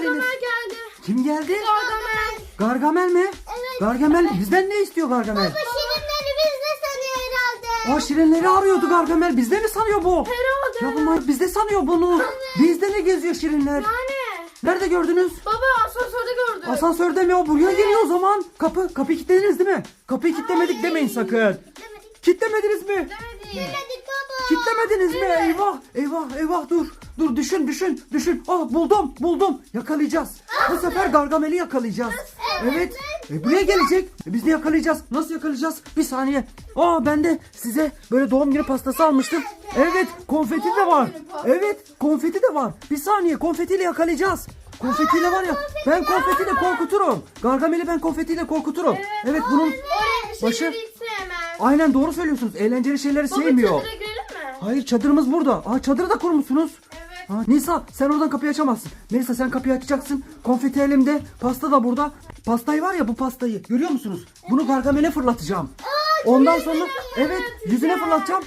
Gargamel. Gargamel mi? Evet. Gargamel bizden ne istiyor Gargamel? Bu şirinleri biz de sanıyor herhalde. Aa şirinleri arıyordu Gargamel. Bizde mi sanıyor bu? Herhalde. Ya bunlar bizde sanıyor bunu. Bizde ne geziyor şirinler? Yani. Nerede gördünüz? Baba asansörde gördüm. Asansörde mi o? Buraya geliyor o zaman. Kapı, kapıyı kilitlediniz değil mi? Kapıyı kilitlemedik demeyin sakın. Demedik. Kilitlemediniz mi? Demedi. Demedik baba. Kilitlemediniz mi? Eyvah, eyvah, eyvah dur. Dur düşün, düşün, düşün. Ah buldum, buldum. Yakalayacağız. Bu sefer Gargamel'i yakalayacağız. Evet. E, buraya gelecek. E, biz de yakalayacağız. Nasıl yakalayacağız? Bir saniye. Aa ben de size böyle doğum günü pastası almıştım. Evet, konfeti de var. Evet, konfeti de var. Bir saniye, konfetiyle yakalayacağız. Konfetiyle var ya, ben konfetiyle korkuturum. Gargamel'i ben konfetiyle korkuturum. Evet, bunun Oraya bir şey Başı- aynen doğru söylüyorsunuz. Eğlenceli şeyleri sevmiyor. çadıra girelim? Hayır çadırımız burada. Aa çadırı da kurmuşsunuz. Evet. Ha, Nisa sen oradan kapıyı açamazsın. Melisa sen kapıyı açacaksın. Konfeti elimde. Pasta da burada. Pastayı var ya bu pastayı. Görüyor musunuz? Bunu Gargamel'e fırlatacağım. Ondan sonra evet yüzüne fırlatacağım.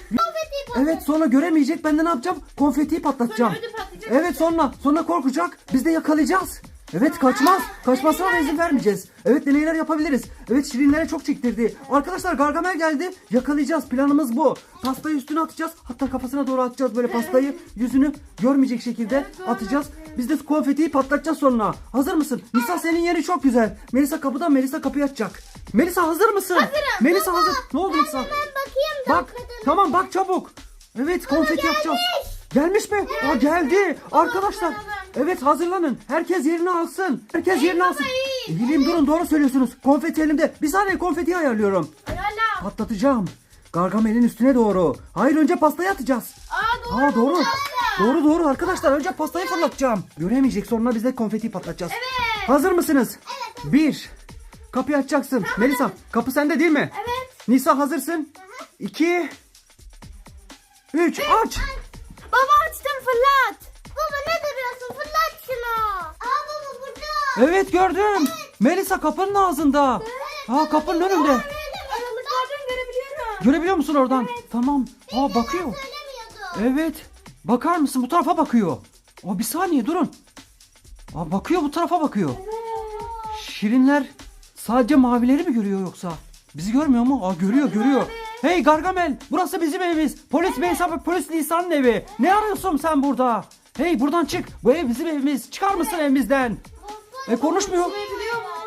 Evet sonra göremeyecek. Ben de ne yapacağım? Konfetiyi patlatacağım. Sonra ödü patlayacak. Evet sonra sonra korkacak. Biz de yakalayacağız. Evet kaçmaz. Kaçmasına da izin vermeyeceğiz. Evet deneyler yapabiliriz. Evet şirinlere çok çektirdi. Arkadaşlar Gargamel geldi. Yakalayacağız. Planımız bu. Pastayı üstüne atacağız. Hatta kafasına doğru atacağız böyle pastayı. Yüzünü görmeyecek şekilde atacağız. Biz de konfetiyi patlatacağız sonra. Hazır mısın? Nisa senin yeri çok güzel. Melisa kapıdan Melisa kapıyı açacak. Melisa hazır mısın? Hazırım. Melisa hazır. Ne oldu Nisa? Ben bakayım Bak tamam bak çabuk. Evet konfeti yapacağız. Gelmiş mi? Aa geldi. Arkadaşlar. Evet hazırlanın. Herkes yerini alsın. Herkes yerini alsın. Eğileyim durun doğru söylüyorsunuz. Konfeti elimde. Bir saniye konfeti ayarlıyorum. Hala. Patlatacağım. Gargamel'in üstüne doğru. Hayır önce pastayı atacağız. Aa doğru. Aa doğru. Doğru doğru arkadaşlar önce pastayı fırlatacağım. Göremeyecek sonra biz de konfeti patlatacağız. Evet. Hazır mısınız? Bir. Kapıyı açacaksın. Melisa kapı sende değil mi? Evet. Nisa hazırsın. İki. Üç. Aç. Baba açtım fırlat. Baba ne duruyorsun? Fırlat şunu. Aa baba burada. Evet gördüm. Melisa kapının ağzında. Ha kapının önünde. Aralıklardan görebiliyorum. Görebiliyor musun oradan? Tamam. Aa bakıyor. Evet. Bakar mısın bu tarafa bakıyor. Aa bir saniye durun. Aa bakıyor bu tarafa bakıyor. Şirinler sadece mavileri mi görüyor yoksa? Bizi görmüyor mu? Aa görüyor görüyor. Hey Gargamel burası bizim evimiz. Polis bey sabık polis Nisan'ın evi. Ne arıyorsun sen burada? Hey buradan çık. Bu ev bizim evimiz. Çıkar mısın evimizden? E konuşmuyor.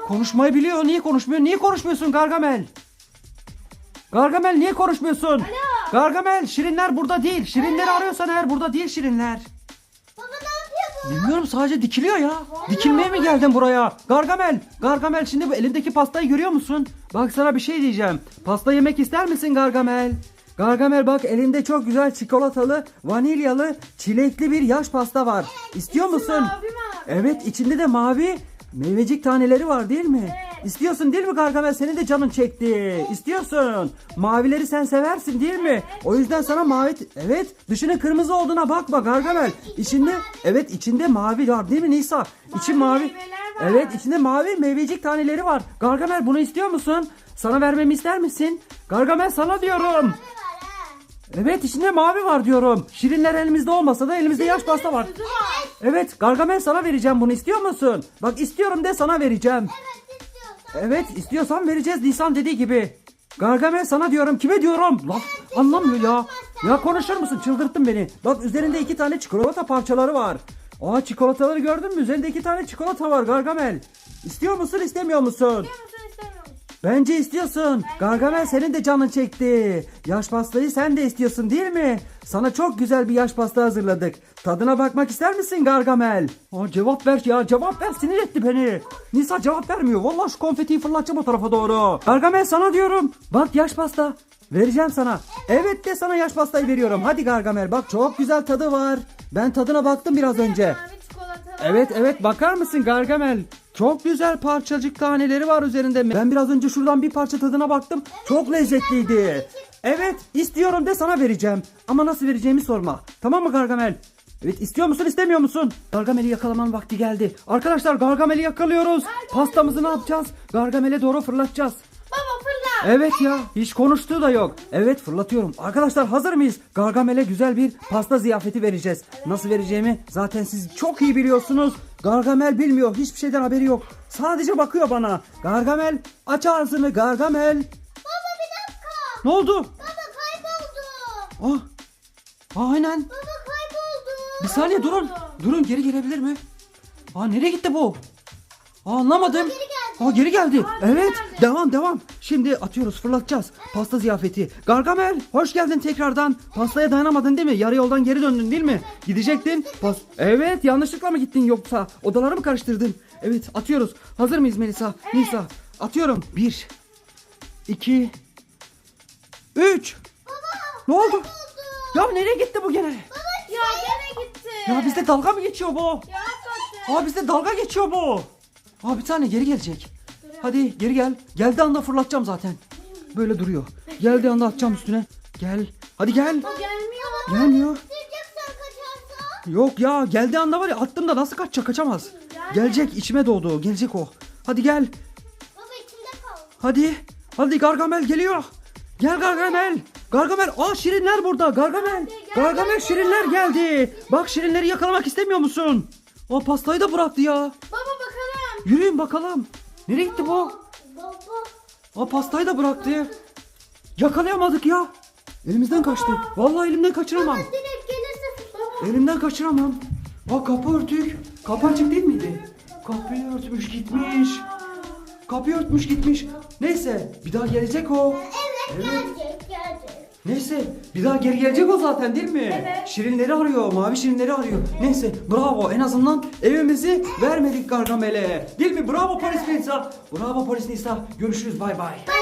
Konuşmayı biliyor. Niye konuşmuyor? Niye konuşmuyorsun Gargamel? Gargamel niye konuşmuyorsun? Gargamel şirinler burada değil. Şirinleri arıyorsan eğer burada değil şirinler. Baba ne yapıyor bu? Bilmiyorum sadece dikiliyor ya. Dikilmeye mi geldin buraya? Gargamel, Gargamel şimdi bu elindeki pastayı görüyor musun? Bak sana bir şey diyeceğim. Pasta yemek ister misin Gargamel? Gargamel bak elinde çok güzel çikolatalı, vanilyalı, çilekli bir yaş pasta var. İstiyor musun? Mavi. Evet içinde de mavi meyvecik taneleri var değil mi? İstiyorsun değil mi Gargamel? Senin de canın çekti. İstiyorsun. Mavileri sen seversin değil mi? O yüzden sana mavi... Evet dışının kırmızı olduğuna bakma Gargamel. İçinde... Evet içinde mavi var değil mi Nisa? Mavi. meyveler var. Evet içinde mavi meyvecik taneleri var. Gargamel bunu istiyor musun? Sana vermemi ister misin? Gargamel sana diyorum. Evet içinde mavi var diyorum. Şirinler elimizde olmasa da elimizde yaş pasta var. Evet Gargamel sana vereceğim bunu istiyor musun? Bak istiyorum de sana vereceğim. Evet istiyorsan. Evet istiyorsan vereceğiz Nisan dediği gibi. Gargamel sana diyorum kime diyorum? Laf anlamıyor ya. Ya konuşur musun çıldırttın beni. Bak üzerinde iki tane çikolata parçaları var. Aa çikolataları gördün mü? Üzerinde iki tane çikolata var Gargamel. İstiyor musun istemiyor musun? İstiyor musun Bence istiyorsun. Gargamel senin de canın çekti. Yaş pastayı sen de istiyorsun değil mi? Sana çok güzel bir yaş pasta hazırladık. Tadına bakmak ister misin Gargamel? Aa, cevap ver ya cevap ver sinir etti beni. Nisa cevap vermiyor. Vallahi şu konfetiyi fırlatacağım o tarafa doğru. Gargamel sana diyorum. Bak yaş pasta. Vereceğim sana. Evet de sana yaş pastayı veriyorum. Hadi Gargamel bak çok güzel tadı var. Ben tadına baktım biraz önce. Evet evet bakar mısın Gargamel? Çok güzel parçacık taneleri var üzerinde. Ben biraz önce şuradan bir parça tadına baktım. Çok lezzetliydi. Evet istiyorum de sana vereceğim. Ama nasıl vereceğimi sorma. Tamam mı Gargamel? Evet istiyor musun istemiyor musun? Gargamel'i yakalaman vakti geldi. Arkadaşlar Gargamel'i yakalıyoruz. Pastamızı ne yapacağız? Gargamel'e doğru fırlatacağız. Baba fırlat. Evet ya hiç konuştuğu da yok. Evet fırlatıyorum. Arkadaşlar hazır mıyız? Gargamel'e güzel bir pasta ziyafeti vereceğiz. Nasıl vereceğimi zaten siz çok iyi biliyorsunuz. Gargamel bilmiyor. Hiçbir şeyden haberi yok. Sadece bakıyor bana. Gargamel aç ağzını Gargamel. Baba bir dakika. Ne oldu? Baba kayboldu. Ah. Aynen. Baba kayboldu. Bir saniye durun. Durun geri gelebilir mi? Aa nereye gitti bu? Aa, anlamadım. geri geldi. Aa geri geldi. Evet. geldi. Devam devam. Şimdi atıyoruz fırlatacağız. Pasta ziyafeti. Gargamel hoş geldin tekrardan. Pastaya dayanamadın değil mi? Yarı yoldan geri döndün değil mi? Gidecektin. Pas evet yanlışlıkla mı gittin yoksa? Odaları mı karıştırdın? Evet atıyoruz. Hazır mıyız Melisa? Nisa. Atıyorum. Bir. iki, Üç. Ne oldu? Ya nereye gitti bu gene? Ya gene gitti. Ya bizde dalga mı geçiyor bu? Ya. Aa bizde dalga geçiyor bu. Aa bir tane geri gelecek. Hadi geri gel. Geldiği anda fırlatacağım zaten. Böyle duruyor. Geldiği anda atacağım üstüne. Gel. Hadi gel. O gelmiyor. Gelmiyor. Yok ya geldiği anda var ya attım da nasıl kaçacak kaçamaz. Gelecek içime doğdu. Gelecek o. Hadi gel. Baba içinde kal. Hadi. Hadi Gargamel geliyor. Gel Gargamel. Gargamel. Aa şirinler burada. Gargamel. Gargamel şirinler geldi. Bak şirinleri yakalamak istemiyor musun? O pastayı da bıraktı ya. Baba. Yürüyün bakalım. Nereye gitti bu? Baba. Aa pastayı da bıraktı. Yakalayamadık ya. Elimizden kaçtı. Vallahi elimden kaçıramam. Direkt gelirse. Baba. Elimden kaçıramam. Aa kapı örtük. Kapı açık değil miydi? Kapıyı örtmüş gitmiş. Kapıyı örtmüş gitmiş. Neyse bir daha gelecek o. Evet, gelecek. Neyse bir daha geri gelecek o zaten değil mi? Evet. Şirinleri arıyor, mavi şirinleri arıyor. Neyse bravo en azından evimizi vermedik Gargamel'e. Değil mi? Bravo polis Nisa. Bravo polis Nisa. Görüşürüz bay bay. Bay